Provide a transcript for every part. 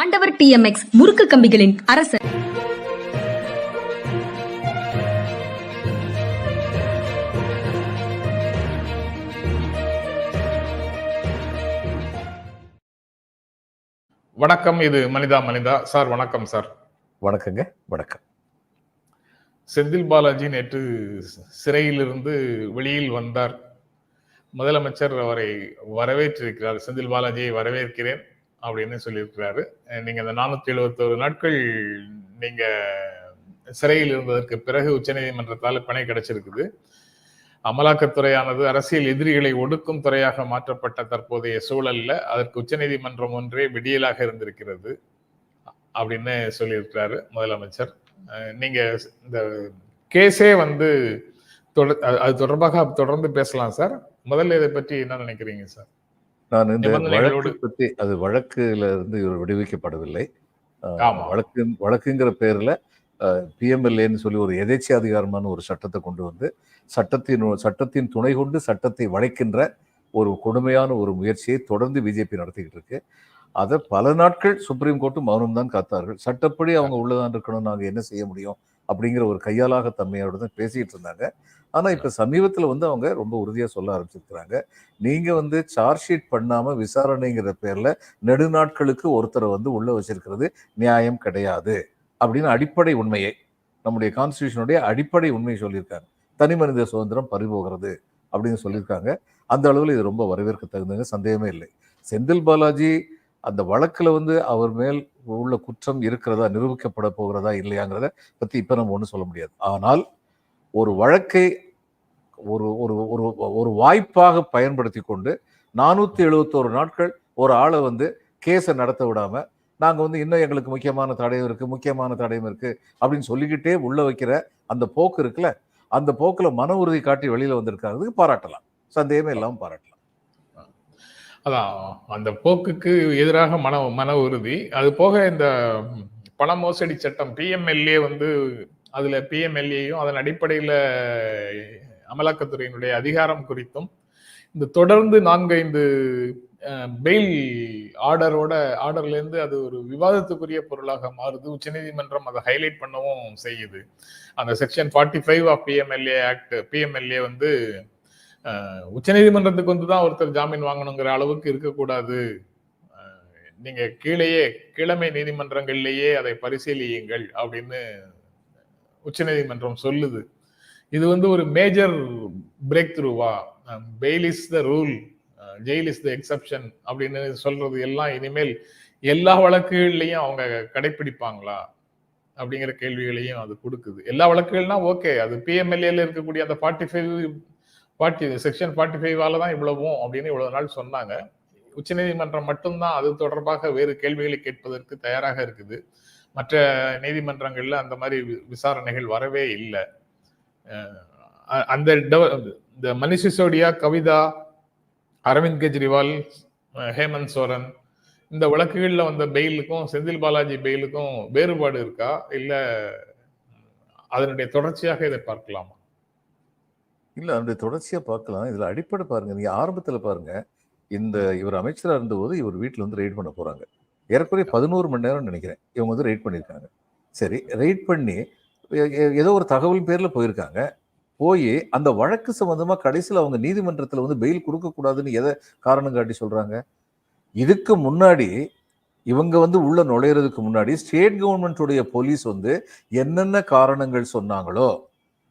ஆண்டவர் டிஎம்எக்ஸ் முறுக்கு கம்பிகளின் அரசர் வணக்கம் இது மனிதா மனிதா. சார் வணக்கம் சார். வணக்கங்க வணக்கம். செந்தில் பாலாஜி நேற்று சிறையிலிருந்து வெளியில் வந்தார். முதலமைச்சர் அவரை வரவேற்றிருக்கிறார். செந்தில் பாலாஜியை வரவேற்கிறேன். அப்படின்னு சொல்லியிருக்கிறாரு. நீங்கள் அந்த நானூற்றி எழுபத்தோரு நாட்கள் நீங்கள் சிறையில் இருந்ததற்கு பிறகு உச்சநீதிமன்றத்தால் பிணை கிடைச்சிருக்குது. அமலாக்கத்துறையானது அரசியல் எதிரிகளை ஒடுக்கும் துறையாக மாற்றப்பட்ட தற்போதைய சூழல்ல அதற்கு உச்சநீதிமன்றம் ஒன்றே விடியலாக இருந்திருக்கிறது அப்படின்னு சொல்லியிருக்கிறாரு முதலமைச்சர். நீங்கள் நீங்க இந்த கேஸே வந்து தொட- அது- அது தொடர்பாக தொடர்ந்து பேசலாம் சார். முதல்ல இதை பற்றி என்ன நினைக்கிறீங்க சார்? நான் இந்த வழக்கு அது வழக்குல இருந்து இவர் விடுவிக்கப்படவில்லை. வழக்கு வழக்குங்கிற பேர்ல பிஎம்எல்ஏன்னு சொல்லி ஒரு எதேச்சி அதிகாரமான ஒரு சட்டத்தை கொண்டு வந்து சட்டத்தின் சட்டத்தின் துணை கொண்டு சட்டத்தை வளைக்கின்ற ஒரு கொடுமையான ஒரு முயற்சியை தொடர்ந்து பிஜேபி நடத்திக்கிட்டு இருக்கு. அதை பல நாட்கள் சுப்ரீம் கோர்ட்டு மௌனம் தான் காத்தார்கள். சட்டப்படி அவங்க உள்ளதான் இருக்கணும். நாங்க என்ன செய்ய முடியும்? அப்படிங்கிற ஒரு கையாளாக தன்மையோட தான் பேசிட்டு இருந்தாங்க. ஆனா இப்ப சமீபத்துல வந்து அவங்க ரொம்ப உறுதியா சொல்ல ஆரம்பிச்சிருக்கிறாங்க. நீங்க வந்து சார்ஜ் ஷீட் பண்ணாம விசாரணைங்கிற பேர்ல நெடுநாட்களுக்கு ஒருத்தரை வந்து உள்ள வச்சிருக்கிறது நியாயம் கிடையாது அப்படின்னு அடிப்படை உண்மையை நம்முடைய கான்ஸ்டியூஷனுடைய அடிப்படை உண்மையை சொல்லியிருக்காங்க. தனி மனித சுதந்திரம் பறிபோகிறது அப்படின்னு சொல்லியிருக்காங்க. அந்த அளவில் இது ரொம்ப வரவேற்க தகுந்தது சந்தேகமே இல்லை. செந்தில் பாலாஜி அந்த வழக்குல வந்து அவர் மேல் உள்ள குற்றம் இருக்கிறதா நிரூபிக்கப்பட போகிறதா இல்லையாங்கிறத பத்தி இப்ப நம்ம ஒன்றும் சொல்ல முடியாது. ஆனால் ஒரு வழக்கை ஒரு ஒரு ஒரு ஒரு வாய்ப்பாக பயன்படுத்தி கொண்டு நானூற்றி எழுபத்தோரு நாட்கள் ஒரு ஆளை வந்து கேஸை நடத்த விடாமல் நாங்கள் வந்து இன்னும் எங்களுக்கு முக்கியமான தடயம் இருக்குது முக்கியமான தடயம் இருக்குது அப்படின்னு சொல்லிக்கிட்டே உள்ளே வைக்கிற அந்த போக்கு இருக்குல்ல அந்த போக்கில் மன உறுதி காட்டி வெளியில் வந்திருக்காங்கிறதுக்கு பாராட்டலாம். சந்தேகமே இல்லாமல் பாராட்டலாம். அதான் அந்த போக்குக்கு எதிராக மன மன உறுதி. அது போக இந்த பண மோசடி சட்டம் பிஎம்எல்ஏ வந்து அதுல பிஎம்எல்ஏயும் அதன் அடிப்படையில அமலாக்கத்துறையினுடைய அதிகாரம் குறித்தும் இந்த தொடர்ந்து நான்கைந்து பெயில் ஆர்டரோட ஆர்டர்ல இருந்து அது ஒரு விவாதத்துக்குரிய பொருளாக மாறுது. உச்சநீதிமன்றம் அதை ஹைலைட் பண்ணவும் செய்யுது. அந்த section forty five of PMLA act PMLA வந்து உச்சநீதிமன்றத்துக்கு வந்து தான் ஒருத்தர் ஜாமீன் வாங்கணுங்கிற அளவுக்கு இருக்கக்கூடாது. நீங்கள் நீங்க கீழேயே கீழமை நீதிமன்றங்கள்லேயே அதை பரிசீலியுங்கள் அப்படின்னு உச்சநீதிமன்றம் சொல்லுது. இது வந்து ஒரு major break த்ரூவா bail is the rule jail is the exception அப்படின்னு சொல்றது எல்லாம் இனிமேல் எல்லா வழக்குகள்லையும் அவங்க கடைபிடிப்பாங்களா அப்படிங்கிற கேள்விகளையும் அது கொடுக்குது. எல்லா வழக்குகள்னா ஓகே அது பிஎம்எல்ஏல இருக்கக்கூடிய அந்த forty five forty section forty ஃபைவால தான் இவ்வளவும் அப்படின்னு இவ்வளவு நாள் சொன்னாங்க. உச்சநீதிமன்றம் மட்டும்தான் அது தொடர்பாக வேறு கேள்விகளை கேட்பதற்கு தயாராக இருக்குது. மற்ற நீதிமன்றங்களில் அந்த மாதிரி விசாரணைகள் வரவே இல்லை. அந்த இந்த மணிஷ் சிசோடியா கவிதா அரவிந்த் கெஜ்ரிவால் ஹேமந்த் சோரன் இந்த வழக்குகளில் வந்த பெயிலுக்கும் செந்தில் பாலாஜி பெயிலுக்கும் வேறுபாடு இருக்கா? இல்லை அதனுடைய தொடர்ச்சியாக இதை பார்க்கலாமா? இல்லை அதனுடைய தொடர்ச்சியாக பார்க்கலாம். இதில் அடிப்படை பாருங்க நீங்கள் ஆரம்பத்தில் பாருங்க இந்த இவர் அமைச்சராக இருந்தபோது இவர் வீட்டில் வந்து ரெய்டு பண்ண போகிறாங்க ஏறக்குறைய பதினோரு மணி நேரம் நினைக்கிறேன். இவங்க வந்து ரைட் பண்ணியிருக்காங்க. சரி ரைட் பண்ணி எ- எ- ஏதோ ஒரு தகவல் பேரில் போயிருக்காங்க. போய் அந்த வழக்கு சம்மந்தமாக கடைசியில் அவங்க நீதிமன்றத்தில் வந்து பெயில் கொடுக்கக்கூடாதுன்னு எதை காரணம் காட்டி சொல்கிறாங்க இதுக்கு முன்னாடி இவங்க வந்து உள்ள நுழையிறதுக்கு முன்னாடி ஸ்டேட் கவர்மெண்ட்டுடைய போலீஸ் வந்து என்னென்ன காரணங்கள் சொன்னாங்களோ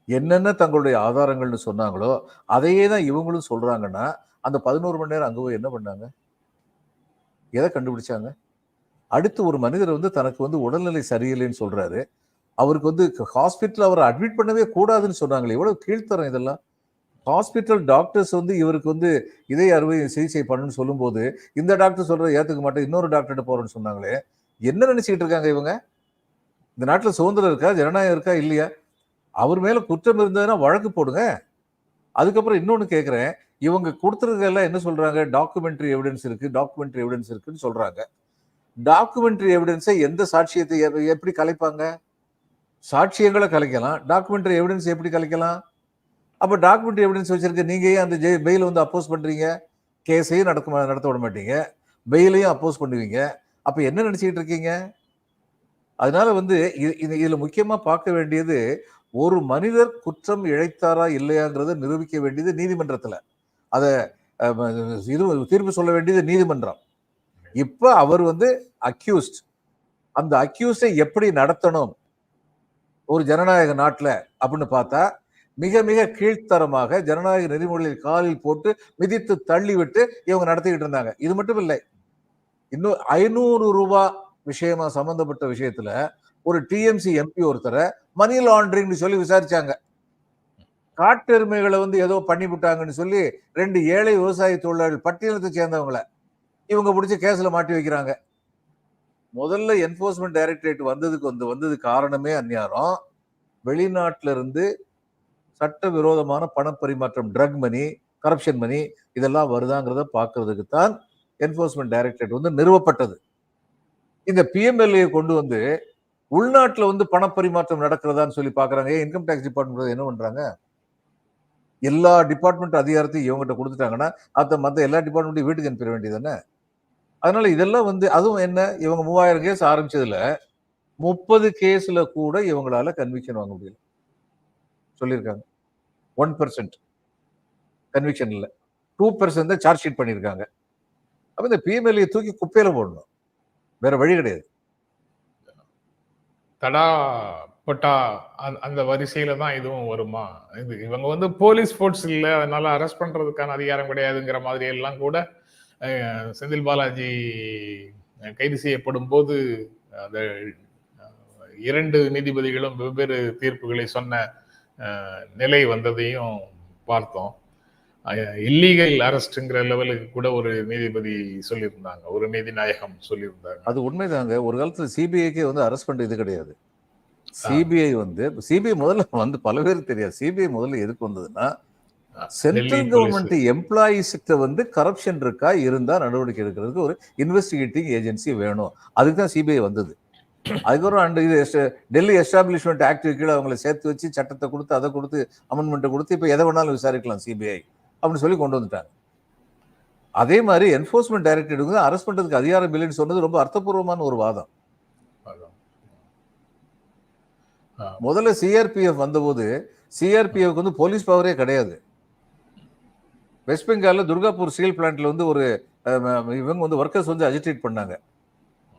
என்னென்ன தங்களுடைய ஆதாரங்கள்னு சொன்னாங்களோ அதையே தான் இவங்களும் சொல்கிறாங்கன்னா அந்த பதினோரு மணி நேரம் அங்கே போய் என்ன பண்ணாங்க? எதை கண்டுபிடிச்சாங்க? அடுத்து ஒரு மனிதர் வந்து தனக்கு வந்து உடல்நிலை சரியில்லைன்னு சொல்றாரு. அவருக்கு வந்து ஹாஸ்பிட்டல் அவரை அட்மிட் பண்ணவே கூடாதுன்னு சொன்னாங்களே எவ்வளவு கீழ்த்தரம் இதெல்லாம்? ஹாஸ்பிட்டல் டாக்டர்ஸ் வந்து இவருக்கு வந்து இதய அறுவை சிகிச்சை பண்ணணும்னு சொல்லும்போது இந்த டாக்டர் சொல்றதை ஏற்றுக்க மாட்டேன் இன்னொரு டாக்டர்கிட்ட போறேன்னு சொன்னாங்களே என்ன நினைச்சுக்கிட்டு இருக்காங்க இவங்க? இந்த நாட்டில் சுதந்திரம் இருக்கா ஜனநாயகம் இருக்கா இல்லையா? அவர் மேல குற்றம் இருந்ததுன்னா வழக்கு போடுங்க. அதுக்கப்புறம் இன்னொன்னு கேட்குறேன் இவங்க கொடுத்துருக்கெல்லாம் என்ன சொல்றாங்க? டாக்குமெண்ட்ரி எவிடன்ஸ் இருக்கு டாக்குமெண்ட்ரி எவிடன்ஸ் இருக்குன்னு சொல்றாங்க. டாக்குமெண்ட்ரி எவிடன்ஸை எந்த சாட்சியத்தை எப்படி கலைப்பாங்க? சாட்சியங்களை கலைக்கலாம். டாக்குமெண்ட்ரி எவிடன்ஸ் எப்படி கலைக்கலாம்? அப்போ டாக்குமெண்ட்ரி எவிடன்ஸ் வச்சுருக்க நீங்கள் ஏன் அந்த பெயில் வந்து அப்போஸ் பண்ணுறீங்க கேஸையும் நடக்க நடத்த விட மாட்டீங்க. பெயிலையும் அப்போஸ் பண்ணுவீங்க. அப்போ என்ன நினச்சிக்கிட்டு இருக்கீங்க? அதனால வந்து இது- இதில் முக்கியமாக பார்க்க வேண்டியது ஒரு மனிதர் குற்றம் இழைத்தாரா இல்லையாங்கிறத நிரூபிக்க வேண்டியது நீதிமன்றத்தில். அதை இது தீர்ப்பு சொல்ல வேண்டியது நீதிமன்றம். இப்போ அவர் வந்து அக்யூஸ்ட் அந்த அக்யூஸை எப்படி நடத்தணும்? ஒரு ஜனநாயக நாட்டில் அப்படின்னு பார்த்தா மிக மிக கீழ்த்தரமாக ஜனநாயக நெறிமுறையில் காலில் போட்டு மிதித்து தள்ளிவிட்டு இவங்க நடத்திக்கிட்டு இருந்தாங்க. இது மட்டும் இல்லை. இன்னும் ஐநூறு ரூபா விஷயமா சம்பந்தப்பட்ட விஷயத்துல ஒரு டிஎம்சி எம்பி ஒருத்தரை மணி லாண்ட்ரிங்னு சொல்லி விசாரிச்சாங்க. காட்டெருமைகளை வந்து ஏதோ பண்ணி விட்டாங்கன்னு சொல்லி ரெண்டு ஏழை விவசாய தொழிலாளர்கள் பட்டியலத்தை சேர்ந்தவங்களை இவங்க பிடிச்சி கேஸில் மாட்டி வைக்கிறாங்க. முதல்ல என்ஃபோர்ஸ்மெண்ட் டைரக்டரேட் வந்ததுக்கு வந்து வந்தது காரணமே அந்நியாரம். வெளிநாட்டுல இருந்து சட்ட விரோதமான பணப்பரிமாற்றம் ட்ரக் மணி கரப்ஷன் மணி இதெல்லாம் வருதாங்கிறத பார்க்கறதுக்கு தான் என்ஃபோர்ஸ்மெண்ட் டைரக்டரேட் வந்து நிறுவப்பட்டது. இந்த பிஎம்எல்ஏ கொண்டு வந்து உள்நாட்டில் வந்து பணப்பரிமாற்றம் நடக்கிறதான்னு சொல்லி பார்க்குறாங்க ஏன் இன்கம் டேக்ஸ் டிபார்ட்மெண்ட் என்ன பண்ணுறாங்க எல்லா டிபார்ட்மெண்ட் அதிகாரத்தையும் இவங்ககிட்ட கொடுத்துட்டாங்கன்னா அதை மற்ற எல்லா டிபார்ட்மெண்ட்டையும் வீட்டுக்கு அனுப்பிட வேண்டியதானே அதனால இதெல்லாம் வந்து அதுவும் என்ன இவங்க மூவாயிரம் கேஸ் ஆரம்பிச்சதுல முப்பது கேஸ்ல கூட இவங்களால கன்விக்ஷன் வாங்க முடியல. சொல்லியிருக்காங்க. ஒன் பர்சன்ட் கன்விக்ஷன் இல்லை. டூ பர்சன்ட் தான் சார்ஜ் ஷீட் பண்ணியிருக்காங்க. அப்போ இந்த பிஎம்எல்ஏ தூக்கி குப்பையில போடணும். வேற வழி கிடையாது. தடா பட்டா அந்த- அந்த வரிசையில தான் இதுவும் வருமா? இது இவங்க வந்து போலீஸ் ஃபோர்ஸ் இல்லை அதனால அரெஸ்ட் பண்றதுக்கான அதிகாரம் கிடையாதுங்கிற மாதிரி எல்லாம் கூட செந்தில் பாலாஜி கைது செய்யப்படும் போது அந்த இரண்டு நீதிபதிகளும் வெவ்வேறு தீர்ப்புகளை சொன்ன நிலை வந்ததையும் பார்த்தோம். இல்லீகல் அரெஸ்ட்ங்கிற லெவலுக்கு கூட ஒரு நீதிபதி சொல்லியிருந்தாங்க ஒரு நீதிநாயகம் சொல்லியிருந்தாங்க. அது உண்மைதாங்க. ஒரு காலத்துல சிபிஐக்கே வந்து அரெஸ்ட் பண்ற இது கிடையாது. சிபிஐ வந்து சிபிஐ முதல்ல வந்து பல பேருக்கு தெரியாது. சிபிஐ முதல்ல எதுக்கு வந்ததுன்னா சென்ட்ரல். கவர்மெண்ட் எம்ப்ளாயிஸ்கிட்ட வந்து கரப்ஷன் இருக்கா இருந்தா நடவடிக்கை எடுக்கிறதுக்கு ஒரு இன்வெஸ்டிகேட்டிங் ஏஜென்சி வேணும். அதுக்கு தான் சிபிஐ வந்தது. அதுக்கப்புறம் அண்ட் இது டெல்லி எஸ்டாப்ளிஷ்மெண்ட் ஆக்ட் கீழே அவங்கள சேர்த்து வச்சு சட்டத்தை கொடுத்து அதை கொடுத்து அமெண்ட்மெண்ட்டை கொடுத்து இப்போ எதை வேணாலும் விசாரிக்கலாம் சிபிஐ அப்படின்னு சொல்லி கொண்டு வந்துட்டாங்க. அதே மாதிரி என்போர்ஸ்மெண்ட் டைரக்டரேட் அரெஸ்ட் பண்றதுக்கு அதிகாரம் இல்லைன்னு சொன்னது ரொம்ப அர்த்தபூர்வமான ஒரு வாதம். முதல்ல சிஆர்பிஎஃப் வந்தபோது சிஆர்பிஎஃப் வந்து போலீஸ் பவரே கிடையாது. வெஸ்ட் பெங்காலில் துர்காப்பூர் ஸ்டீல் பிளான்ட்ல வந்து ஒரு இவங்க வந்து ஒர்க்கர்ஸ் வந்து அஜிடேட் பண்ணாங்க.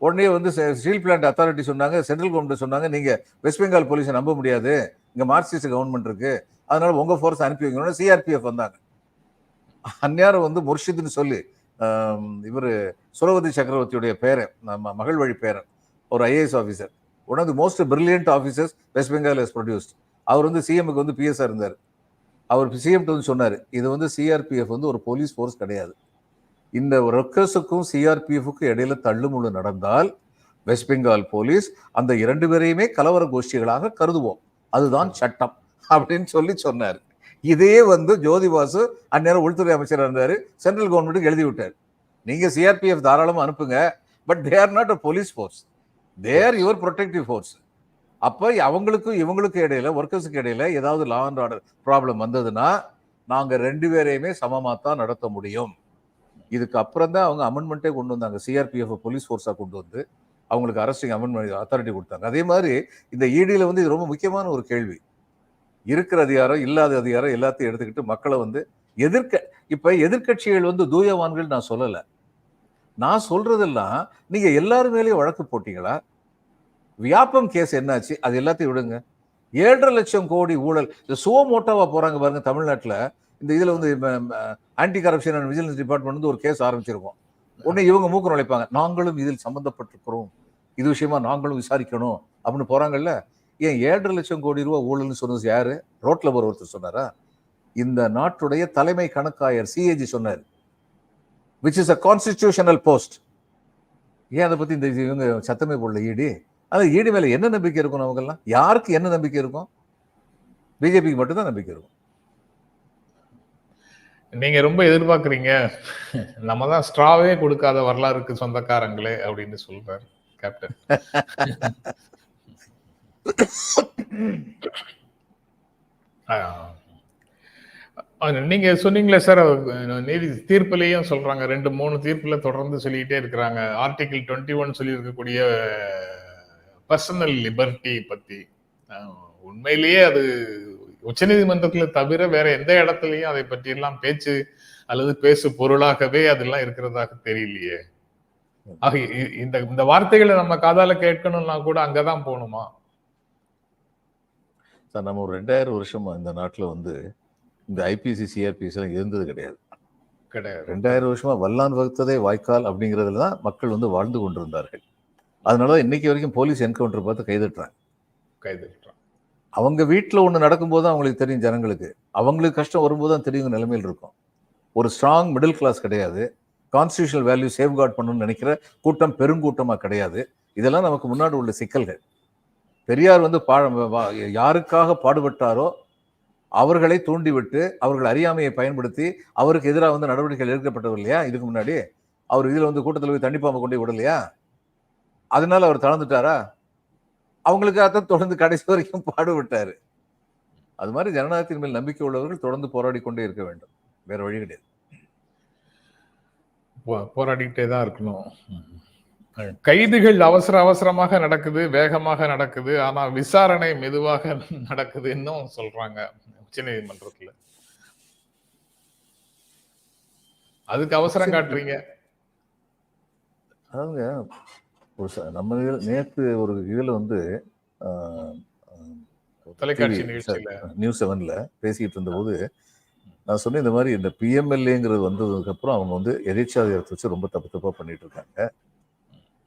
உடனே வந்து ஸ்டீல் பிளான்ட் அத்தாரிட்டி சொன்னாங்க சென்ட்ரல் கவர்மெண்ட் சொன்னாங்க நீங்கள் வெஸ்ட் பெங்கால் போலீஸை நம்ப முடியாது இங்கே மார்க்சிஸ்ட் கவர்மெண்ட் இருக்கு அதனால உங்கள் ஃபோர்ஸ் அனுப்பி வைக்கணும்னு சிஆர்பிஎஃப் வந்தாங்க. அந்நேரம் வந்து முர்ஷித்னு சொல்லி இவர் சுரவதி சக்கரவர்த்தியுடைய பேரன் நம்ம மகள் வழி பேரன் ஒரு IAS officer one of the most brilliant officers West Bengal is produced அவர் வந்து சிஎம்க்கு வந்து பிஎஸ்ஆர் இருந்தார். அவர் சிஎம்ட்டு வந்து சொன்னார். இது வந்து சிஆர்பிஎஃப் வந்து ஒரு போலீஸ் ஃபோர்ஸ் கிடையாது. இந்த ரொக்கர்ஸுக்கும் சிஆர்பிஎஃப்க்கும் இடையில தள்ளுமுள்ளு நடந்தால் வெஸ்ட் பெங்கால் போலீஸ் அந்த இரண்டு பேரையுமே கலவர கோஷ்டிகளாக கருதுவோம். அதுதான் சட்டம் அப்படின்னு சொல்லி சொன்னார். இதே வந்து ஜோதிபாசு அந்நேரம் உள்துறை அமைச்சராக இருந்தார். சென்ட்ரல் கவர்மெண்ட்டுக்கு எழுதி விட்டார். நீங்கள் சிஆர்பிஎஃப் தாராளமாக அனுப்புங்க. But they are not a police force they are your protective force அப்போ அவங்களுக்கும் இவங்களுக்கும் இடையில ஒர்க்கர்ஸுக்கு இடையில ஏதாவது லா அண்ட் ஆர்டர் ப்ராப்ளம் வந்ததுன்னா நாங்கள் ரெண்டு பேரையுமே சமமாக தான் நடத்த முடியும். இதுக்கு அப்புறம் தான் அவங்க அமெண்ட்மெண்ட்டே கொண்டு வந்தாங்க. சிஆர்பிஎஃப் போலீஸ் ஃபோர்ஸாக கொண்டு வந்து அவங்களுக்கு அரசிங் அமெண்ட்மெண்ட் அத்தாரிட்டி கொடுத்தாங்க. அதே மாதிரி இந்த இடியில் வந்து இது ரொம்ப முக்கியமான ஒரு கேள்வி. இருக்கிற அதிகாரம் இல்லாத அதிகாரம் எல்லாத்தையும் எடுத்துக்கிட்டு மக்களை வந்து எதிர்க்க இப்போ எதிர்க்கட்சிகள் வந்து தூயவான்கள் நான் சொல்லலை. நான் சொல்றதெல்லாம் நீங்கள் எல்லாரும் மேலேயும் வழக்கு போட்டீங்களா? வியாபம் கேஸ் என்னாச்சு? அது எல்லாத்தையும் விடுங்க. ஏழரை லட்சம் கோடி ஊழல். இந்த சோ மோட்டாவா போகிறாங்க பாருங்க தமிழ்நாட்டில். இந்த இதில் வந்து anti corruption and vigilance department வந்து ஒரு கேஸ் ஆரம்பிச்சிருக்கோம். உடனே இவங்க மூக்கம் நுழைப்பாங்க. நாங்களும் இதில் சம்மந்தப்பட்டிருக்கிறோம் இது விஷயமா நாங்களும் விசாரிக்கணும். அப்படின்னு போகிறாங்கல்ல ஏன் ஏழரை லட்சம் கோடி ரூபா ஊழல்னு சொன்னது யார்? ரோட்டில் போற ஒருத்தர் சொன்னாரா? இந்த நாட்டுடைய தலைமை கணக்காயர் சிஏஜி சொன்னார். Which is a constitutional post ஏன் அதை பற்றி இந்த இது இவங்க சத்தமே போடல ஈடி அது ஈடி மேல என்ன நம்பிக்கை இருக்கும் நமக்கெல்லாம் யாருக்கு என்ன நம்பிக்கை இருக்கும்? பிஜேபிக்கு மட்டும்தான் நம்பிக்கை இருக்கும். நீங்க ரொம்ப எதிர்பார்க்குறீங்க. நம்ம தான் ஸ்ட்ராவே கொடுக்காத வரலாறுக்கு சொந்தக்காரங்களே அப்படின்னு சொல்றாரு கேப்டன் நீங்க சொன்னீங்களே சார் நீதி தீர்ப்புலையும் சொல்றாங்க. ரெண்டு மூணு தீர்ப்புல தொடர்ந்து சொல்லிக்கிட்டே இருக்கிறாங்க. ஆர்டிகிள் டுவெண்ட்டி ஒன் சொல்லி இருக்கக்கூடிய பர்சனல் லிபர்ட்டி பத்தி. உண்மையிலேயே அது உச்சநீதிமன்றத்துல தவிர வேற எந்த இடத்துலயும் அதை பற்றி எல்லாம் பேச்சு அல்லது பேசு பொருளாகவே அதெல்லாம் இருக்கிறதாக தெரியலையே. ஆக இந்த இந்த வார்த்தைகளை நம்ம காதால கேட்கணும்னா கூட அங்கதான் போகணுமா சார் நம்ம ஒரு ரெண்டாயிரம் வருஷமா இந்த நாட்டுல வந்து இந்த ஐபிசி சிஆர்பிசி எல்லாம் இருந்தது கிடையாது. கிடையாது. ரெண்டாயிரம் வருஷமா வல்லான் வகுத்ததே வாய்க்கால் அப்படிங்கிறதுல தான் மக்கள் வந்து வாழ்ந்து கொண்டிருந்தார்கள். அதனாலதான் இன்னைக்கு வரைக்கும் போலீஸ் என்கவுண்டர் பார்த்து கைதட்டுறாங்க. கைது அவங்க வீட்டில் ஒன்று நடக்கும்போது அவங்களுக்கு தெரியும் ஜனங்களுக்கு. அவங்களுக்கு கஷ்டம் வரும்போது தான் தெரியும் நிலைமையில் இருக்கும். ஒரு ஸ்ட்ராங் மிடில் கிளாஸ் கிடையாது. கான்ஸ்டியூஷனல் வேல்யூ சேஃப்கார்ட் பண்ணணும்னு நினைக்கிற கூட்டம் பெருங்கூட்டமாக கிடையாது. இதெல்லாம் நமக்கு முன்னாடி உள்ள சிக்கல்கள். பெரியார் வந்து பா யாருக்காக பாடுபட்டாரோ அவர்களை தூண்டிவிட்டு அவர்கள் அறியாமையை பயன்படுத்தி அவருக்கு எதிராக வந்து நடவடிக்கைகள் எடுக்கப்பட்டவர் இல்லையா? இதுக்கு முன்னாடி. அவர் இதில் வந்து கூட்டத்தில் போய் தண்ணிப்பாம்பை கொண்டு விடலையா? அதனால அவர் தளர்ந்துட்டாரா? அவங்களுக்காக தான் தொடர்ந்து கடைசி வரைக்கும் பாடுபட்டாரு. அது மாதிரி ஜனநாயகத்தின் மேல் நம்பிக்கை உள்ளவர்கள் தொடர்ந்து போராடி கொண்டே இருக்க வேண்டும். வேற வழி கிடையாது. போராடிக்கிட்டே தான் இருக்கணும். கைதுகள் அவசர அவசரமாக நடக்குது வேகமாக நடக்குது ஆனா விசாரணை மெதுவாக நடக்குதுன்னும் சொல்றாங்க உச்சநீதிமன்றத்துல அதுக்கு அவசரம் காட்டுறீங்க. அதாவதுங்க ஒரு நம்ம நேத்து ஒரு இதுல வந்து. நியூஸ் செவன்ல பேசிக்கிட்டு இருந்தபோது நான் சொன்னேன் இந்த மாதிரி இந்த பிஎம்எல்ஏங்கிறது வந்ததுக்கு அப்புறம் அவங்க வந்து எதிர்ச்சாதிகாரத்தை வச்சு ரொம்ப தப்பு தப்பா பண்ணிட்டு இருக்காங்க.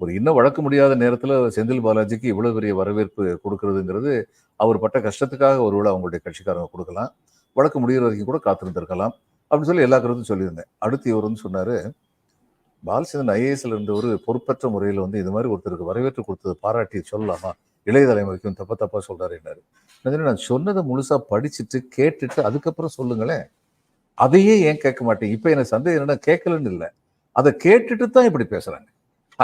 ஒரு இன்னும் வழக்க முடியாத நேரத்துல செந்தில் பாலாஜிக்கு இவ்வளவு பெரிய வரவேற்பு கொடுக்கறதுங்கிறது அவர் பட்ட கஷ்டத்துக்காக ஒருவேளை அவங்களுடைய கட்சிக்காரங்க கொடுக்கலாம். வழக்கு முடிகிற வரைக்கும் கூட காத்திருந்திருக்கலாம். அப்படின்னு சொல்லி எல்லா கருத்தும் சொல்லியிருந்தேன். அடுத்து இவர் வந்து சொன்னாரு பாலச்சந்திரன் ஐஏஎஸ்ல இருந்த ஒரு பொறுப்பற்ற முறையில் வந்து இது மாதிரி ஒருத்தருக்கு வரவேற்று கொடுத்தது பாராட்டி சொல்லலாமா? இளைய தலைமுறைக்கும் தப்ப தப்பா சொல்றாரு என்னாரு. நான் சொன்னதை முழுசா படிச்சுட்டு கேட்டுட்டு அதுக்கப்புறம் சொல்லுங்களேன். அதையே ஏன் கேட்க மாட்டேன்? இப்போ எனக்கு சந்தேகம் என்னன்னா கேட்கலன்னு இல்லை. அதை கேட்டுட்டு தான் இப்படி பேசுறாங்க.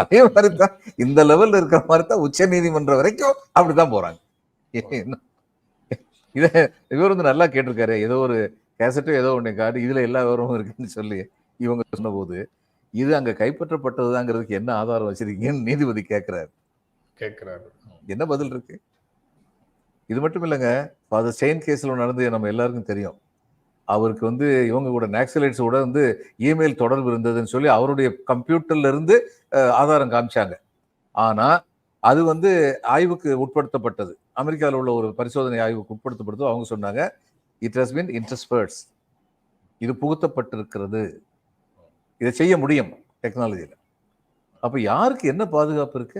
அதே மாதிரி தான் இந்த லெவல்ல இருக்கிற மாதிரி தான் உச்ச நீதிமன்றம் வரைக்கும் அப்படிதான் போறாங்க. என்ன? இவர் வந்து நல்லா கேட்டிருக்காரு. ஏதோ ஒரு கேசட்டோ ஏதோ ஒன்று காட்டு இதுல எல்லா விவரமும் இருக்குன்னு சொல்லி இவங்க சொன்னபோது. இது அங்க கைப்பற்றப்பட்டதுதாங்கிறதுக்கு என்ன ஆதாரம் வச்சிருக்கீங்கன்னு நீதிபதி கேட்கிறாரு கேட்கிறாரு என்ன பதில் இருக்கு? இது மட்டும் இல்லைங்க ஃபாதர் செயின் கேஸ்ல நடந்து நம்ம எல்லாருக்கும் தெரியும். அவருக்கு வந்து இவங்க கூட நாக்சலைட்ஸ் கூட வந்து இமெயில் தொடர்பு இருந்ததுன்னு சொல்லி அவருடைய கம்ப்யூட்டர்ல இருந்து அஹ், ஆதாரம் காமிச்சாங்க. ஆனா அது வந்து ஆய்வுக்கு உட்படுத்தப்பட்டது. அமெரிக்காவில் உள்ள ஒரு பரிசோதனை ஆய்வுக்கு உட்படுத்தப்பட்டது அவங்க சொன்னாங்க இட் ஹஸ் been இன்டர்ஸ்பர்ட்ஸ் இது புகுத்தப்பட்டிருக்கிறது. இதை செய்ய முடியும் டெக்னாலஜியில் அப்ப யாருக்கு என்ன பாதுகாப்பு இருக்கு?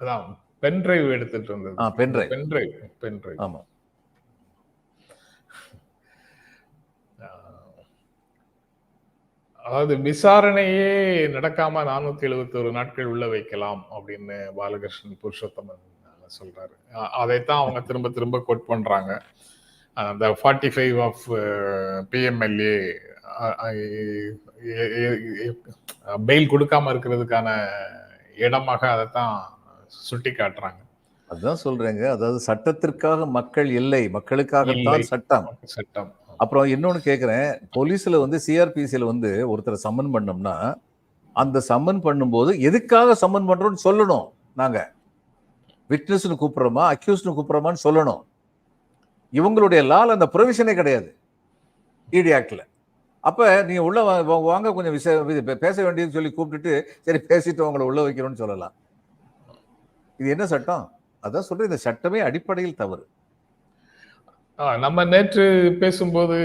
அதான் பென் டிரைவ் எடுத்துட்டு இருந்தது ஆ, pen drive. Pen drive pen drive ஆமா. அதாவது விசாரணையே நடக்காம நானூத்தி எழுபத்தி ஒரு நாட்கள் உள்ள வைக்கலாம் அப்படின்னு பாலகிருஷ்ணன் புருஷோத்தமன் சொல்றாரு. அதைத்தான் அவங்க திரும்ப திரும்ப கோட் பண்றாங்க. அந்த forty five of PMLA bail கொடுக்காம இருக்கிறதுக்கான இடமாக அதைத்தான் சுட்டி காட்டுறாங்க அதுதான் சொல்றேங்க. அதாவது சட்டத்திற்காக மக்கள் இல்லை. மக்களுக்காகத்தான். சட்டம். சட்டம். அப்புறம் இன்னொன்னு கேக்குறேன். போலீஸ்ல வந்து சிஆர்பிசில வந்து ஒருத்தரை சம்மன் பண்ணோம்னா அந்த சம்மன் பண்ணும்போது எதுக்காக சம்மன் பண்றோம்னு சொல்லணும் நாங்க. விட்னஸ்னு கூப்பிடுறோமா அக்யூஸ்னு கூப்பிடுறோமான்னு சொல்லணும். இவங்களுடைய லால் அந்த ப்ரொவிஷனே கிடையாது. இடி ஆக்ட்ல அப்போ நீங்கள் உள்ளே வாங்க கொஞ்சம் விச பேச வேண்டியதுன்னு சொல்லி கூப்பிட்டுட்டு சரி பேசிட்டு உங்களை உள்ளே வைக்கிறோன்னு சொல்லலாம். இது என்ன சட்டம்? அதான் சொல்கிறேன் இந்த சட்டமே அடிப்படையில் தவறு. ஆ, நம்ம நேற்று பேசும்போது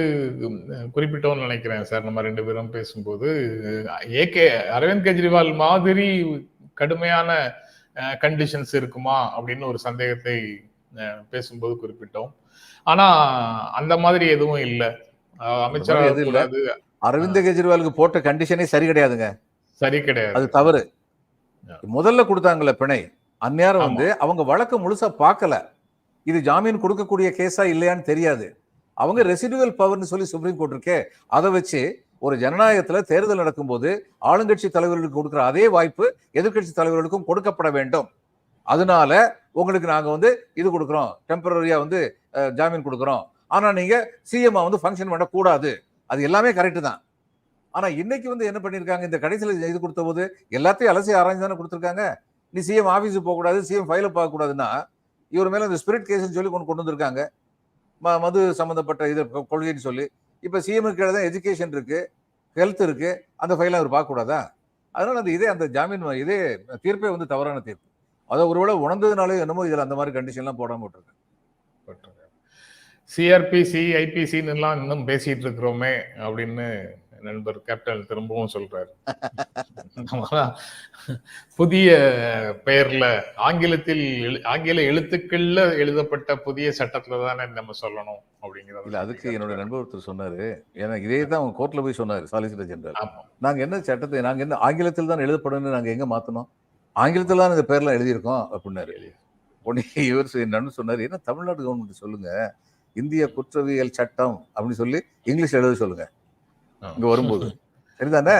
குறிப்பிட்டோம்னு நினைக்கிறேன் சார். நம்ம ரெண்டு பேரும் பேசும்போது ஏகே அரவிந்த் கெஜ்ரிவால் மாதிரி கடுமையான கண்டிஷன்ஸ் இருக்குமா அப்படின்னு ஒரு சந்தேகத்தை பேசும்போது குறிப்பிட்டோம். ஆனா அந்த மாதிரி எதுவும் இல்லை. இல்ல. கூடாது. அரவிந்த் கெஜ்ரிவாலுக்கு போட்ட கண்டிஷனே சரி கிடையாதுங்க. சரி கிடையாது. அது தவறு. முதல்ல கொடுத்தாங்கல்ல பிணை. அந்நேரம் வந்து அவங்க வழக்க முழுசா பார்க்கல. இது ஜாமீன் கொடுக்கக்கூடிய கேஸா இல்லையான்னு தெரியாது. அவங்க ரெசிடுவல் பவர்னு சொல்லி சுப்ரீம் கோர்ட் இருக்கே அதை வச்சு ஒரு ஜனநாயகத்துல தேர்தல் நடக்கும்போது ஆளுங்கட்சி தலைவர்களுக்கு கொடுக்குற அதே வாய்ப்பு எதிர்க்கட்சி தலைவர்களுக்கும் கொடுக்கப்பட வேண்டும். அதனால உங்களுக்கு நாங்க வந்து இது கொடுக்குறோம். டெம்பரரியா வந்து ஜாமீன் கொடுக்குறோம். ஆனால் நீங்கள் சிஎம்ஐ வந்து ஃபங்க்ஷன் பண்ணக்கூடாது அது எல்லாமே கரெக்டு தான். ஆனால் இன்னைக்கு வந்து என்ன பண்ணியிருக்காங்க இந்த கடைசியில் இது கொடுத்த போது எல்லாத்தையும் அலசி ஆராய்ஞ்சு தானே கொடுத்துருக்காங்க. நீ சிஎம் ஆஃபீஸுக்கு போகக்கூடாது சிஎம் ஃபைலை பார்க்கக்கூடாதுன்னா இவர் மேலே இந்த ஸ்பிரிட் கேஸ்ன்னு சொல்லி கொண்டு கொண்டு வந்திருக்காங்க. ம- மது சம்மந்தப்பட்ட இது கொள்கைன்னு சொல்லி. இப்போ சிஎம் கீழே தான் எஜுகேஷன் இருக்குது ஹெல்த் இருக்குது அந்த ஃபைலை அவர் பார்க்கக்கூடாதா? அதனால் அந்த இதே அந்த ஜாமீன் இதே தீர்ப்பே வந்து தவறான தீர்ப்பு. அதை ஒருவேளை உணர்ந்ததுனாலே என்னமோ இதில் அந்த மாதிரி கண்டிஷன்லாம் போடாமல் விட்டுருக்காங்க. சிஆர்பிசி ஐபிசின்னு எல்லாம் இன்னும் பேசிட்டு இருக்கிறோமே அப்படின்னு நண்பர் கேப்டன் திரும்பவும் சொல்றாரு. புதிய பெயர்ல ஆங்கிலத்தில் ஆங்கில எழுத்துக்கள்ல எழுதப்பட்ட புதிய சட்டத்துல தானே நம்ம சொல்லணும் அப்படிங்கிறது இல்ல அதுக்கு என்னோட நண்பர் ஒருத்தர் சொன்னாரு. ஏன்னா இதே தான் அவங்க கோர்ட்ல போய் சொன்னாரு சாலிசிட்டர் ஜெனரல் நாங்க என்ன சட்டத்தை நாங்க என்ன ஆங்கிலத்தில் தான் எழுதப்படும்னு நாங்க எங்க மாத்தணும்? ஆங்கிலத்தில் தான் இந்த பேர்லாம் எழுதியிருக்கோம் அப்படின்னாரு. உடனே இவர் சொ- என் நண்பர் சொன்னாரு. என்ன தமிழ்நாடு கவர்மெண்ட் சொல்லுங்க? இந்திய குற்றவியல் சட்டம் அப்படின்னு சொல்லி இங்கிலீஷ் எழுத சொல்லுங்க. இங்க வரும்போது. சரிதானே?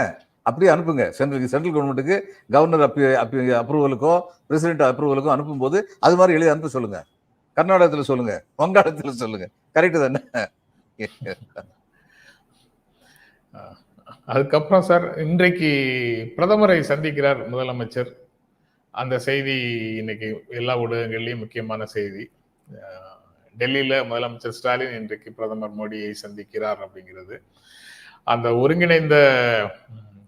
அப்படியே அனுப்புங்க. சென்ட்ரல் சென்ட்ரல் கவர்மெண்ட்டுக்கு கவர்னர் அப்பி அப்பி அப்ரூவலுக்கோ பிரசிடென்ட் அப்ரூவலுக்கோ அனுப்பும்போது அது மாதிரி எழுதி அனுப்ப சொல்லுங்க. கர்நாடகத்துல சொல்லுங்க. வங்காளத்துல சொல்லுங்க. கரெக்ட் தானே? அதுக்கப்புறம் சார் இன்றைக்கு பிரதமரை சந்திக்கிறார் முதலமைச்சர். அந்த செய்தி இன்னைக்கு எல்லா ஊடகங்கள்லயும் முக்கியமான செய்தி. டெல்லியில முதலமைச்சர் ஸ்டாலின் இன்றைக்கு பிரதமர் மோடியை சந்திக்கிறார் அப்படிங்கிறது. அந்த ஒருங்கிணைந்த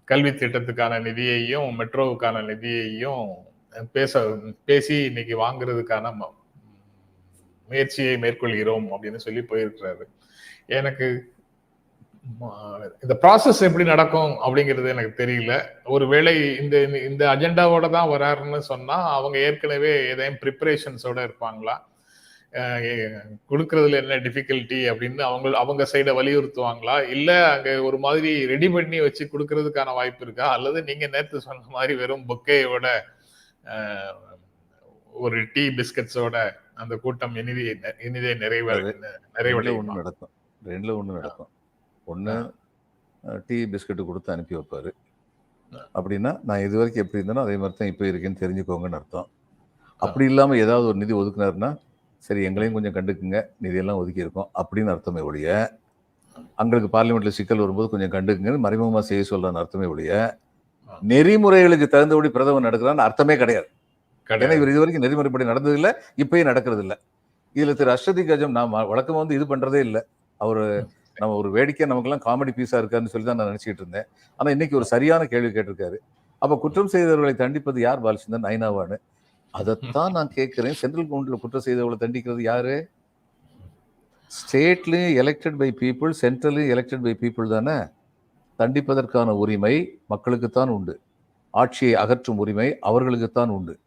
கல்வி திட்டத்துக்கான நிதியையும் மெட்ரோவுக்கான நிதியையும் பேச பேசி இன்னைக்கு வாங்குறதுக்கான ம- முயற்சியை மேற்கொள்கிறோம் அப்படின்னு சொல்லி போயிருக்கிறாரு. எனக்கு இந்த ப்ராசஸ் எப்படி நடக்கும் அப்படிங்கிறது எனக்கு தெரியல. ஒருவேளை இந்த இந்த அஜெண்டாவோட தான் வராருன்னு சொன்னா அவங்க ஏற்கனவே ஏதாவது ப்ரிப்பரேஷன்ஸோட இருப்பாங்களா? கொடுக்கறதுல என்ன டிஃபிகல்ட்டி அப்படின்னு அவங்க அவங்க சைடை வலியுறுத்துவாங்களா? இல்ல அங்க ஒரு மாதிரி ரெடி பண்ணி வச்சு கொடுக்கறதுக்கான வாய்ப்பு இருக்கா? அல்லது நீங்க நேத்து சொன்ன மாதிரி வெறும் பொக்கேயோட ஒரு டீ பிஸ்கட்ஸோட அந்த கூட்டம் இனிதே இனிதே நிறைவே நிறைவடையும்? ஒண்ணு நடக்கும். ரெண்டுல ஒண்ணு நடக்கும். ஒண்ணு டீ பிஸ்கட் கொடுத்து அனுப்பி வைப்பாரு. அப்படின்னா நான் இது வரைக்கும் எப்படி இருந்தேனோ அதே மாதிரி தான் இப்போ இருக்கேன்னு தெரிஞ்சுக்கோங்கன்னு அர்த்தம். அப்படி இல்லாம ஏதாவது ஒரு நிதி ஒதுக்குனாருன்னா சரி எங்களையும் கொஞ்சம் கண்டுக்குங்க. நிதியெல்லாம் ஒதுக்கி இருக்கோம் அப்படின்னு அர்த்தமே ஒழிய அங்களுக்கு பார்லிமெண்ட்ல சிக்கல் வரும்போது கொஞ்சம் கண்டுக்குங்கன்னு மறைமுகமா செய்ய சொல்றான்னு அர்த்தமே ஒழிய நெறிமுறைகளுக்கு தகுந்தபடி பிரதமர் நடக்கிறான்னு அர்த்தமே கிடையாது. ஏன்னா இவர் இது வரைக்கும் நெறிமுறைப்படி நடந்தது இல்ல இப்பயும் நடக்கிறது இல்ல இதுல திரு அஸ்வதி கஜம் நான் வழக்கமா வந்து இது பண்றதே இல்ல. அவரு நம்ம ஒரு வேடிக்கை நமக்கெல்லாம் காமெடி பீஸா இருக்காருன்னு சொல்லி தான் நான் நினைச்சிட்டு இருந்தேன். ஆனா இன்னைக்கு ஒரு சரியான கேள்வி கேட்டிருக்காரு. அப்ப குற்றம் செய்தவர்களை தண்டிப்பது யார் பாலச்சந்தன் ஐநாவான்னு அதைத்தான் நான் கேட்கிறேன். சென்ட்ரல் கவர்மெண்ட்ல குற்றம் செய்தவளை தண்டிக்கிறது யாரு? ஸ்டேட்லயும் எலெக்டட் பை பீப்புள் சென்ட்ரலையும் எலெக்டட் பை பீப்புள் தானே? தண்டிப்பதற்கான உரிமை மக்களுக்குத்தான் உண்டு. ஆட்சியை அகற்றும் உரிமை அவர்களுக்குத்தான் உண்டு.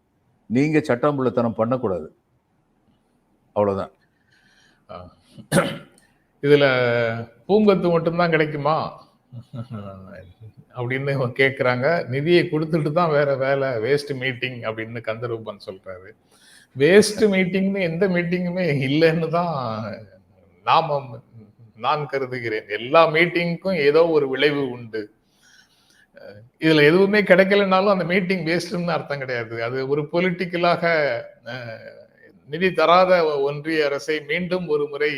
நீங்க சட்டாம்புள்ளத்தனம் பண்ணக்கூடாது. அவ்வளவுதான். இதுல பூங்கொத்து மட்டும்தான் கிடைக்குமா? அப்படின்னு இவங்க கேட்குறாங்க நிதியை கொடுத்துட்டு தான் வேற வேலை வேஸ்ட் மீட்டிங் அப்படின்னு கந்தரூபன் சொல்றாரு. வேஸ்ட் மீட்டிங்னு எந்த மீட்டிங்குமே இல்லைன்னு தான் நாம நான் கருதுகிறேன். எல்லா மீட்டிங்க்கும் ஏதோ ஒரு விளைவு உண்டு. இதுல எதுவுமே கிடைக்கலனாலும் அந்த மீட்டிங் வேஸ்ட்னு அர்த்தம் கிடையாது. அது ஒரு பொலிட்டிக்கலாக நிதி தராத ஒன்றிய அரசை மீண்டும் ஒரு முறை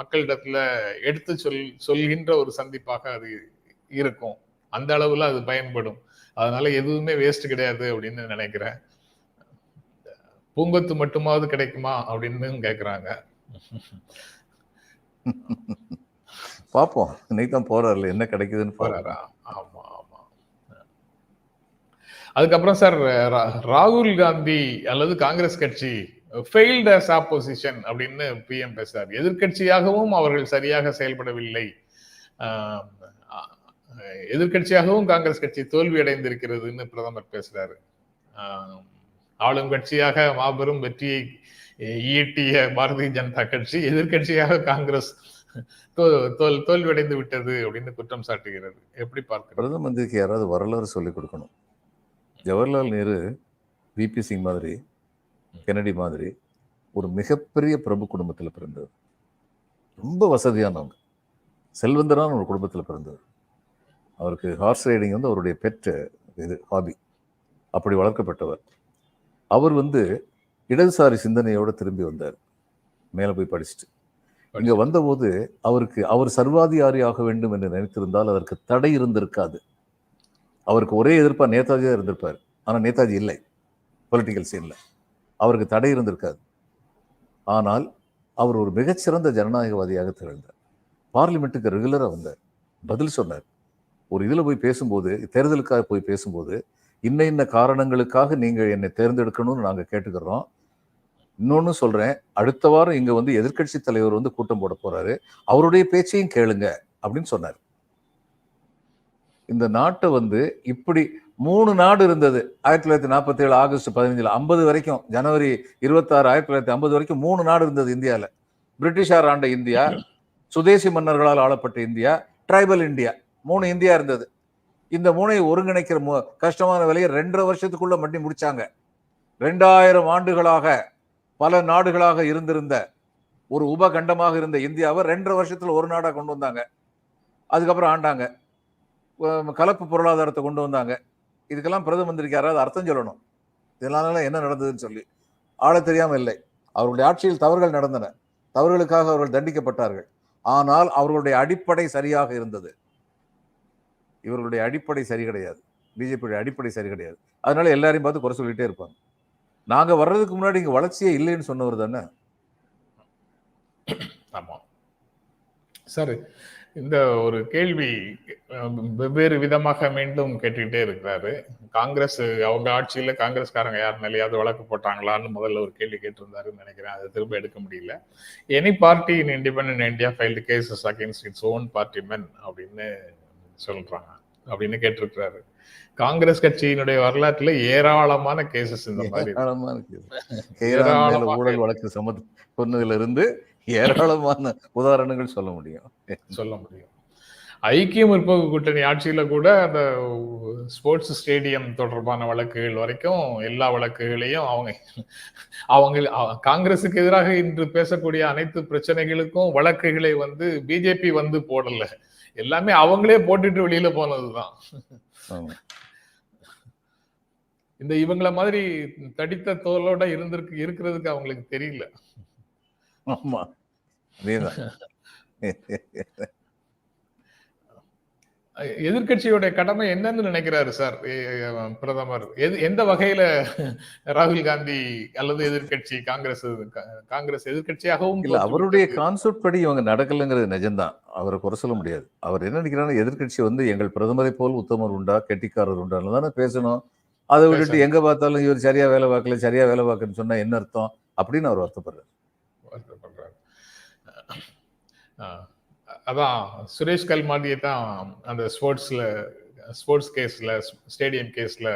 மக்களிடத்துல எடுத்து சொல் சொல்கின்ற ஒரு சந்திப்பாக அது இருக்கும். அந்த அளவுல அது பயன்படும். அதனால எதுவுமே வேஸ்ட் கிடையாது அப்படின்னு நினைக்கிறேன். பூங்கொத்து மட்டுமாவது கிடைக்குமா அப்படின்னு கேக்குறாங்க. பார்ப்போம் இன்னைக்கு தான் போறாருல என்ன கிடைக்குதுன்னு போறாரா? ஆமா ஆமா. அதுக்கப்புறம் சார் ராகுல் காந்தி அல்லது காங்கிரஸ் கட்சி ஃபெயில்ட் அஸ் ஆப்போசிஷன் அப்படின்னு பிஎம் பேசுறார். எதிர்க்கட்சியாகவும் அவர்கள் சரியாக செயல்படவில்லை. எதிர்கட்சியாகவும் எதிர்க்கட்சியாகவும் காங்கிரஸ் கட்சி தோல்வி அடைந்திருக்கிறதுன்னு பிரதமர் பேசுறாரு. ஆளும் கட்சியாக மாபெரும் வெற்றியை ஈட்டிய பாரதிய ஜனதா கட்சி எதிர்கட்சியாக காங்கிரஸ் தோ- தோல் தோல்வியடைந்து விட்டது அப்படின்னு குற்றம் சாட்டுகிறது. எப்படி பார்க்க பிரதம மந்திரிக்கு யாராவது வரலாறு சொல்லிக் கொடுக்கணும். ஜவஹர்லால் நேரு விபி சிங் மாதிரி கெனடி மாதிரி ஒரு மிகப்பெரிய பிரபு குடும்பத்தில் பிறந்தவர் ரொம்ப வசதியானவங்க. செல்வந்தரான ஒரு குடும்பத்தில் பிறந்தவர் அவருக்கு ஹார்ஸ் ரைடிங் வந்து அவருடைய பெற்ற இது ஹாபி அப்படி வளர்க்கப்பட்டவர். அவர் வந்து இடதுசாரி சிந்தனையோட திரும்பி வந்தார். மேலே போய் படிச்சுட்டு. இங்க வந்தபோது அவருக்கு அவர் சர்வாதிகாரி ஆக வேண்டும் என்று நினைத்திருந்தால் அதற்கு தடை இருந்திருக்காது. அவருக்கு ஒரே எதிர்ப்பா நேதாஜி தான் இருந்திருப்பார். ஆனா நேதாஜி இல்லை. பொலிட்டிக்கல் சீன்ல அவருக்கு தடை இருந்திருக்காது. ஆனால் அவர் ஒரு மிகச்சிறந்த ஜனநாயகவாதியாக திகழ்ந்தார். பார்லிமெண்ட்டுக்கு ரெகுலராக வந்தார். பதில் சொன்னார். ஒரு இதில் போய் பேசும்போது தேர்தலுக்காக போய் பேசும்போது இன்ன இன்ன காரணங்களுக்காக நீங்கள் என்னை தேர்ந்தெடுக்கணும்னு நாங்கள் கேட்டுக்கிறோம். இன்னொன்று சொல்கிறேன் அடுத்த வாரம் இங்கே வந்து எதிர்க்கட்சி தலைவர் வந்து கூட்டம் போட போகிறாரு அவருடைய பேச்சையும் கேளுங்க. அப்படின்னு சொன்னார். இந்த நாட்டை வந்து இப்படி மூணு நாடு இருந்தது. ஆயிரத்தி தொள்ளாயிரத்தி நாற்பத்தி ஏழு ஆகஸ்ட் பதினஞ்சில் ஐம்பது வரைக்கும் ஜனவரி இருபத்தாறு ஆயிரத்தி தொள்ளாயிரத்தி ஐம்பது வரைக்கும் மூணு நாடு இருந்தது இந்தியாவில் பிரிட்டிஷார் ஆண்ட இந்தியா சுதேசி மன்னர்களால் ஆளப்பட்ட இந்தியா ட்ரைபல் இந்தியா மூணு இந்தியா இருந்தது. இந்த மூணையை ஒருங்கிணைக்கிற மு- கஷ்டமான வேலையை ரெண்டரை வருஷத்துக்குள்ள மட்டி முடிச்சாங்க. ரெண்டாயிரம் ஆண்டுகளாக பல நாடுகளாக இருந்திருந்த ஒரு உபகண்டமாக இருந்த இந்தியாவை ரெண்டரை வருஷத்தில் ஒரு நாடாக கொண்டு வந்தாங்க. அதுக்கப்புறம் ஆண்டாங்க. கலப்பு பொருளாதாரத்தை கொண்டு வந்தாங்க. இதுக்கெல்லாம் பிரதம மந்திரிக்கு யாராவது அர்த்தம் சொல்லணும். இதனால என்ன நடந்ததுன்னு சொல்லி. ஆள தெரியாமல் இல்லை. அவர்களுடைய ஆட்சியில் தவறுகள் நடந்தன. தவறுகளுக்காக அவர்கள் தண்டிக்கப்பட்டார்கள். ஆனால் அவர்களுடைய அடிப்படை சரியாக இருந்தது. இவர்களுடைய அடிப்படை சரி கிடையாது. பிஜேபியுடைய அடிப்படை சரி கிடையாது. அதனால எல்லாரையும் பார்த்து குறை சொல்லிட்டே இருப்பாங்க. நாங்க வர்றதுக்கு முன்னாடி இங்க வளர்ச்சியே இல்லைன்னு சொன்னவர் தானே? ஆமா. சார் இந்த ஒரு கேள்வி வெவ்வேறு விதமாக மீண்டும் கேட்டுக்கிட்டே இருக்கிறாரு. காங்கிரஸ் அவங்க ஆட்சியில காங்கிரஸ்காரங்க யார் மேலேயாவது வழக்கு போட்டாங்களான்னு முதல்ல ஒரு கேள்வி கேட்டிருந்தாருன்னு நினைக்கிறேன். அதை திரும்ப எடுக்க முடியல. Any party in independent India failed cases against its own party men அப்படின்னு சொல்றாங்க அப்படின்னு கேட்டிருக்கிறாரு. காங்கிரஸ் கட்சியினுடைய வரலாற்றுல ஏராளமான கேசஸ் இந்த மாதிரி. ஏராளமான ஊழல் வழக்கு சமத் சொன்னதுல இருந்து ஏராளமான உதாரணங்கள் சொல்ல முடியும். சொல்ல முடியும். ஐக்கிய முற்போக்கு கூட்டணி ஆட்சியில கூட அந்த ஸ்போர்ட்ஸ் ஸ்டேடியம் தொடர்பான வழக்குகள் வரைக்கும் எல்லா வழக்குகளையும் அவங்க அவங்க காங்கிரசுக்கு எதிராக இன்று பேசக்கூடிய அனைத்து பிரச்சனைகளுக்கும் வழக்குகளை வந்து பிஜேபி வந்து போடல. எல்லாமே அவங்களே போட்டுட்டு வெளியில போனதுதான். இந்த இவங்கள மாதிரி தடித்த தோலோட இருந்திருக்கு இருக்கிறதுக்கு அவங்களுக்கு தெரியல. ஆமா. அதேதான். கடமை என்னன்னு நினைக்கிறாரு சார் பிரதமர். எது எந்த வகையில ராகுல் காந்தி அல்லது எதிர்க்கட்சி காங்கிரஸ் காங்கிரஸ் எதிர்க்கட்சியாகவும் இல்ல அவருடைய. கான்செப்ட் படி இவங்க நடக்கலைங்கிறது நிஜம்தான். அவரை குறை சொல்ல முடியாது. அவர் என்ன நினைக்கிறாரு எதிர்க்கட்சி வந்து எங்கள் பிரதமரை போல் உத்தமர் உண்டா கெட்டிக்காரர் உண்டான்னு தானே பேசணும். அதை விட்டுட்டு. எங்க பார்த்தாலும் இவர் சரியா வேலை பார்க்கல சரியா வேலை பார்க்கன்னு சொன்னா என்ன அர்த்தம்? அப்படின்னு அவர் வருத்தப்படுறாரு. அதான் சுரேஷ் கல்மாடியை தான் அந்த ஸ்போர்ட்ஸில் ஸ்போர்ட்ஸ் கேஸில் ஸ்டேடியம் கேஸில்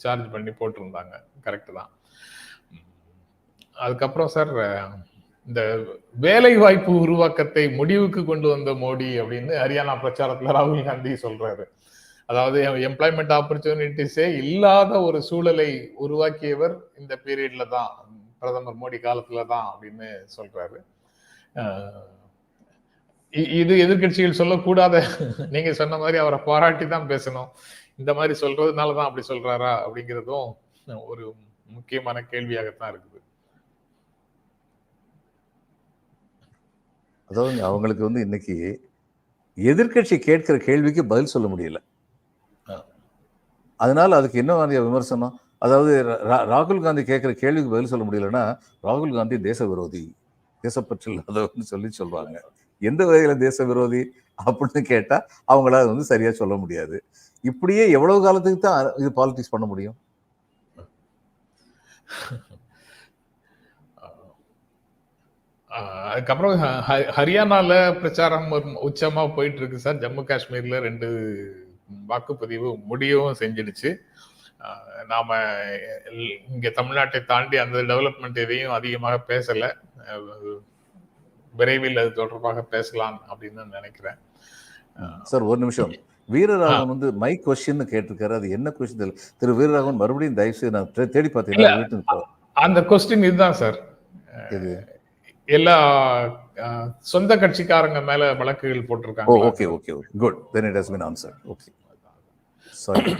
சார்ஜ் பண்ணி போட்டிருந்தாங்க. கரெக்டு தான். அதுக்கப்புறம் சார் இந்த வேலை வாய்ப்பு உருவாக்கத்தை முடிவுக்கு கொண்டு வந்த மோடி அப்படின்னு ஹரியானா பிரச்சாரத்தில் ராகுல் காந்தி சொல்றாரு. அதாவது எம்ப்ளாய்மெண்ட் ஆப்பர்ச்சுனிட்டிஸே இல்லாத ஒரு சூழலை உருவாக்கியவர் இந்த பீரியட்ல தான் பிரதமர் மோடி காலத்துல தான் அப்படின்னு சொல்றாரு. இது எதிர்க்கட்சிகள் சொல்லக்கூடாத நீங்க சொன்ன மாதிரி அவரை பாராட்டி தான் பேசணும். இந்த மாதிரி சொல்றதுனால தான் அப்படி சொல்றாரா அப்படிங்கிறதும் ஒரு முக்கியமான கேள்வியாகத்தான் இருக்குது. அதாவது அவங்களுக்கு வந்து இன்னைக்கு எதிர்க்கட்சி கேட்கிற கேள்விக்கு பதில் சொல்ல முடியல. அதனால அதுக்கு என்ன மாதிரியா விமர்சனம்? அதாவது ராகுல் காந்தி கேட்கிற கேள்விக்கு பதில் சொல்ல முடியலன்னா ராகுல் காந்தி தேச விரோதி தேசப்பற்று இல்லாதவர்னு சொல்லி சொல்லுவாங்க. எந்த வகையில தேச விரோதி அப்படின்னு கேட்டா அவங்களால வந்து சரியா சொல்ல முடியாது. இப்படியே எவ்வளவு காலத்துக்கு தான் இது பாலிடிக்ஸ் பண்ண முடியும்? அதுக்கப்புறம் ஹ- ஹரியானால பிரச்சாரம் உச்சமா போயிட்டு இருக்கு சார். ஜம்மு காஷ்மீர்ல ரெண்டு வாக்குப்பதிவு முடியவும் செஞ்சிடுச்சு. நாம எல்- இங்க தமிழ்நாட்டை தாண்டி அந்த டெவலப்மெண்ட் எதையும் அதிகமாக பேசல. விரைவில் அது தொடர்பாக பேசலாம் அப்படின்னு நினைக்கிறேன். சார் ஒரு நிமிஷம். வீரராகவன் வந்து மை கொஸ்டின் கேட்டிருக்காரு. அது என்ன கொஸ்டின் திரு வீரராகவன் மறுபடியும் தயவு செய்து நான் தேடி பார்த்தீங்கன்னா அந்த கொஸ்டின் இதுதான் சார். இது எல்லா சொந்த கட்சிக்காரங்க மேல வழக்குகள் போட்டிருக்காங்க okay okay okay good then it has been answer okay sorry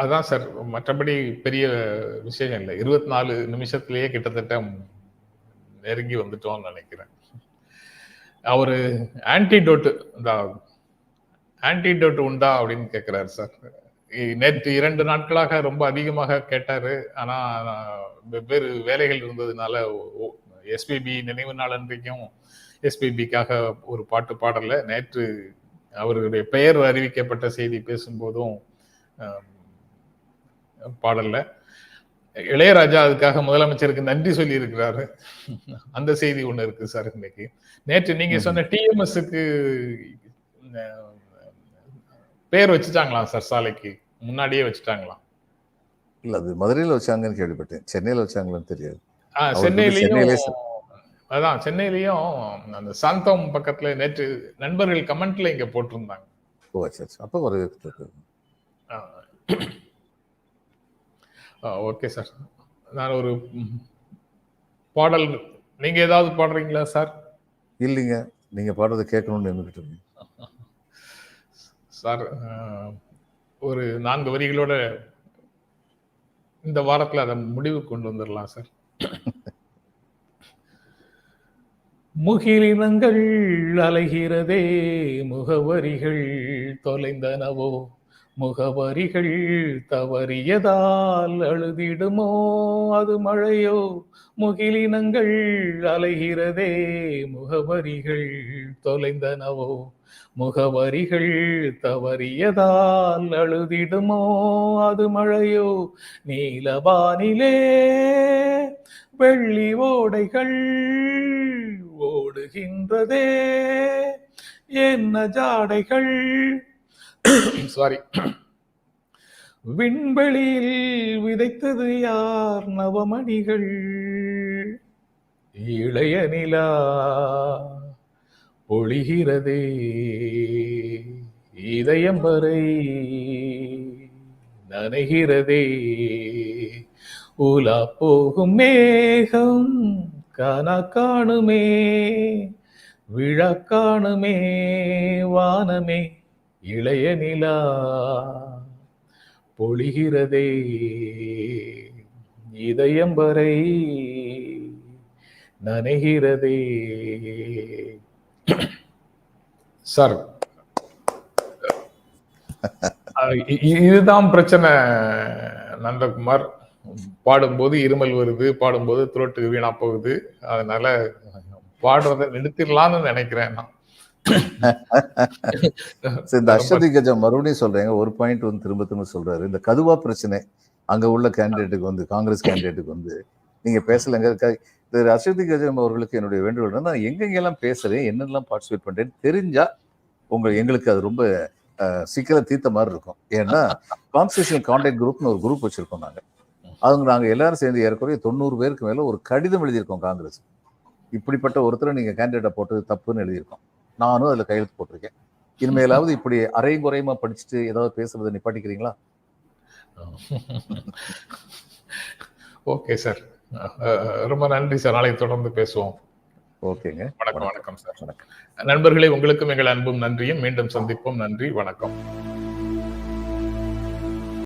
அதான் சார் மற்றபடி பெரிய விஷயம் இல்லை. இருபத்தி நாலு நிமிஷத்திலேயே கிட்டத்தட்ட நெருங்கி வந்துட்டோம்னு நினைக்கிறேன். அவர் ஆன்டிடோட்டு இந்த ஆன்டிடோட் உண்டா அப்படின்னு கேட்குறாரு சார். நேற்று இரண்டு நாட்களாக ரொம்ப அதிகமாக கேட்டார். ஆனால் வெவ்வேறு வேலைகள் இருந்ததுனால எஸ்பிபி நினைவு நாள் அன்றைக்கும் எஸ்பிபிக்காக ஒரு பாட்டு பாடலை. நேற்று அவருடைய பெயர் அறிவிக்கப்பட்ட செய்தி பேசும்போதும் பாடல்ல. இளையராஜா அதுக்காக முதலமைச்சருக்கு நன்றி சொல்லி இருக்கிறாரு அந்த செய்தி ஒண்ணு இருக்கு சார் இன்னைக்கு. நேற்று நீங்க சொன்ன டிஎம்எஸ்க்கு பேர் வச்சுட்டாங்களாம் சார் சாலைக்கு? முன்னாடியே வச்சுட்டாங்களாம் இல்ல அது மதுரையில வச்சாங்கன்னு கேள்விப்பட்டேன். சென்னையில வச்சாங்களான்னு தெரியாது. சென்னையிலயும். அதான் சென்னையிலயும் அந்த சாந்தம் பக்கத்துல நேற்று நண்பர்கள் கமெண்ட்ல இங்க போட்டிருந்தாங்க. ஓ சரி. அப்ப வரவேற்கிறது ஓகே சார் நான் ஒரு பாடல் நீங்க ஏதாவது பாடுறீங்களா சார் இல்லைங்க. நீங்க பாடுறதை கேட்கணும்னு இருக்கீங்க சார் ஒரு நான்கு வரிகளோட இந்த வாரத்துல அதை முடிவு கொண்டு வந்துடலாம் சார் முகிலினங்கள் அலைகிறதே முகவரிகள் தொலைந்தனவோ? முகவரிகள் தவறியதால் அழுதிடுமோ? அது மழையோ? முகிலினங்கள் அலைகிறதே? முகவரிகள் தொலைந்தனவோ? முகவரிகள் தவறியதால் அழுதிடுமோ? அது மழையோ? நீலவானிலே வெள்ளி ஓடைகள் ஓடுகின்றதே. என்ன ஜாடைகள் சாரி விண்வெளியில் விதைத்தது யார் நவமணிகள்? இளைய நிலா பொழிகிறதே இதயம் வரை நனைகிறதே. உலா போகும் மேகம் காணா காணுமே விழா காணுமே வானமே இளைய நிலா பொழிகிறதே. இதயம் வரை நனைகிறதே. சார் இதுதான் பிரச்சனை நந்தகுமார். பாடும்போது இருமல் வருது பாடும்போது துரோட்டுக்கு வீணா போகுது. அதனால பாடுறதை நிறுத்திடலாம்னு நினைக்கிறேன் நான். இந்த அஸ்வதி கஜம் மறுபடியும் சொல்றேங்க. ஒரு பாயிண்ட் வந்து திரும்ப திரும்ப சொல்றாரு. இந்த கதுவா பிரச்சனை அங்க உள்ள கேண்டிடேட்டுக்கு வந்து காங்கிரஸ் கேண்டிடேட்டுக்கு வந்து நீங்க பேசலங்க. திரு அஸ்வதி கஜம் அவர்களுக்கு என்னுடைய வேண்டுகோள் நான் எங்கெங்கெல்லாம் பேசுறேன் என்னெல்லாம் பார்ட்டிசிபேட் பண்றேன் தெரிஞ்சா உங்க எங்களுக்கு அது ரொம்ப சிக்கலை தீர்த்த மாதிரி இருக்கும். ஏன்னா கான்ஸ்டியூஷனல் கான்டாக்ட் குரூப்னு ஒரு குரூப் வச்சிருக்கோம் நாங்க. அவங்க நாங்க எல்லாரும் சேர்ந்து ஏறக்குறைய தொண்ணூறு பேருக்கு மேல ஒரு கடிதம் எழுதியிருக்கோம் காங்கிரஸ். இப்படிப்பட்ட ஒருத்தரை நீங்க கேண்டிடேட்டை போட்டது தப்புன்னு எழுதியிருக்கோம். நானும் அதுல கையெழுத்து போட்டிருக்கேன். இனிமேலாவது இப்படி அரையும் குறையுமா படிச்சுட்டு ஏதாவது பேசுறதை நிப்பாட்டிக்கிறீங்களா? Okay sir. ரொம்ப நன்றி சார். நாளை தொடர்ந்து பேசுவோம். ஓகேங்க. வணக்கம் வணக்கம். சார். வணக்கம் நண்பர்களே உங்களுக்கும் எங்கள் அன்பும் நன்றியும். மீண்டும் சந்திப்போம். நன்றி வணக்கம்.